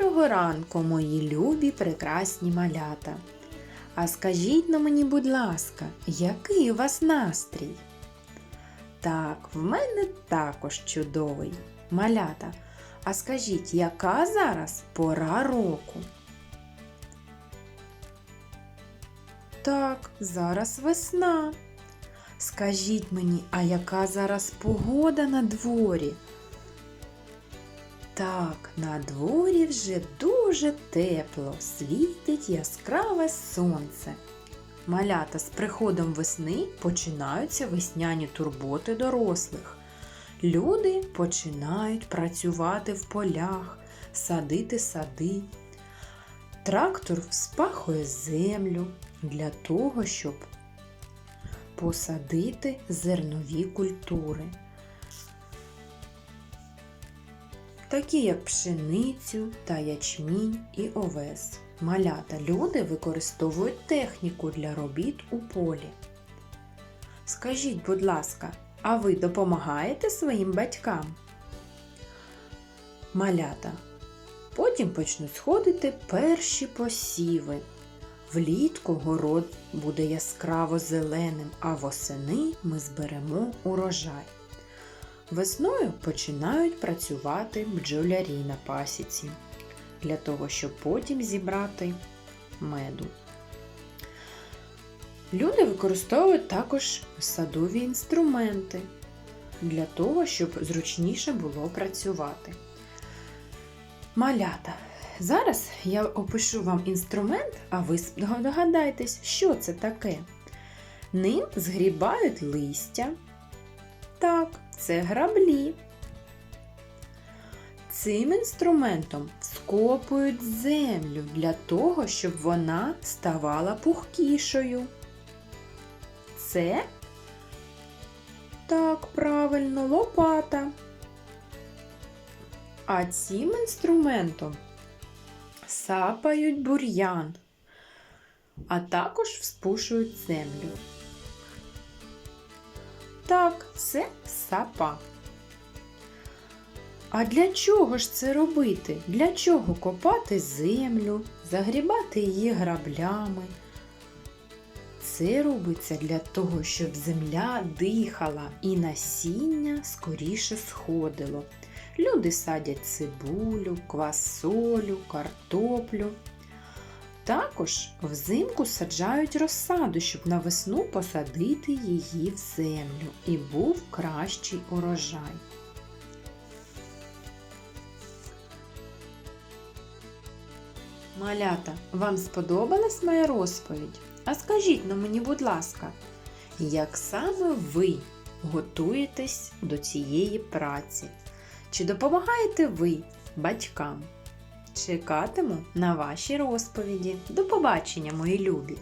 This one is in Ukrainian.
Доброго ранку, мої любі прекрасні малята. А скажіть на мені, будь ласка, який у вас настрій? Так, в мене також чудовий. Малята, а скажіть, яка зараз пора року? Так, зараз весна. Скажіть мені, а яка зараз погода на дворі? Так, на дворі вже дуже тепло, світить яскраве сонце. Малята з приходом весни починаються весняні турботи дорослих. Люди починають працювати в полях, садити сади. Трактор вспахує землю для того, щоб посадити зернові культури. Такі як пшеницю та ячмінь і овес. Малята люди використовують техніку для робіт у полі. Скажіть, будь ласка, а ви допомагаєте своїм батькам? Малята. Потім почнуть сходити перші посіви. Влітку город буде яскраво зеленим, а восени ми зберемо урожай. Весною починають працювати бджолярі на пасіці для того, щоб потім зібрати меду. Люди використовують також садові інструменти для того, щоб зручніше було працювати. Малята. Зараз я опишу вам інструмент, а ви догадайтесь, що це таке. Ним згрібають листя. Так, це граблі. Цим інструментом скопують землю для того, щоб вона ставала пухкішою. Це так, правильно, лопата. А цим інструментом сапають бур'ян, а також вспушують землю. Так, це сапа. А для чого ж це робити? Для чого копати землю, загрібати її граблями? Це робиться для того, щоб земля дихала і насіння скоріше сходило. Люди садять цибулю, квасолю, картоплю. Також взимку саджають розсаду, щоб на весну посадити її в землю і був кращий урожай. Малята, вам сподобалась моя розповідь? А скажіть на мені, будь ласка, як саме ви готуєтесь до цієї праці? Чи допомагаєте ви батькам? Чекатиму на ваші розповіді. До побачення, мої любі!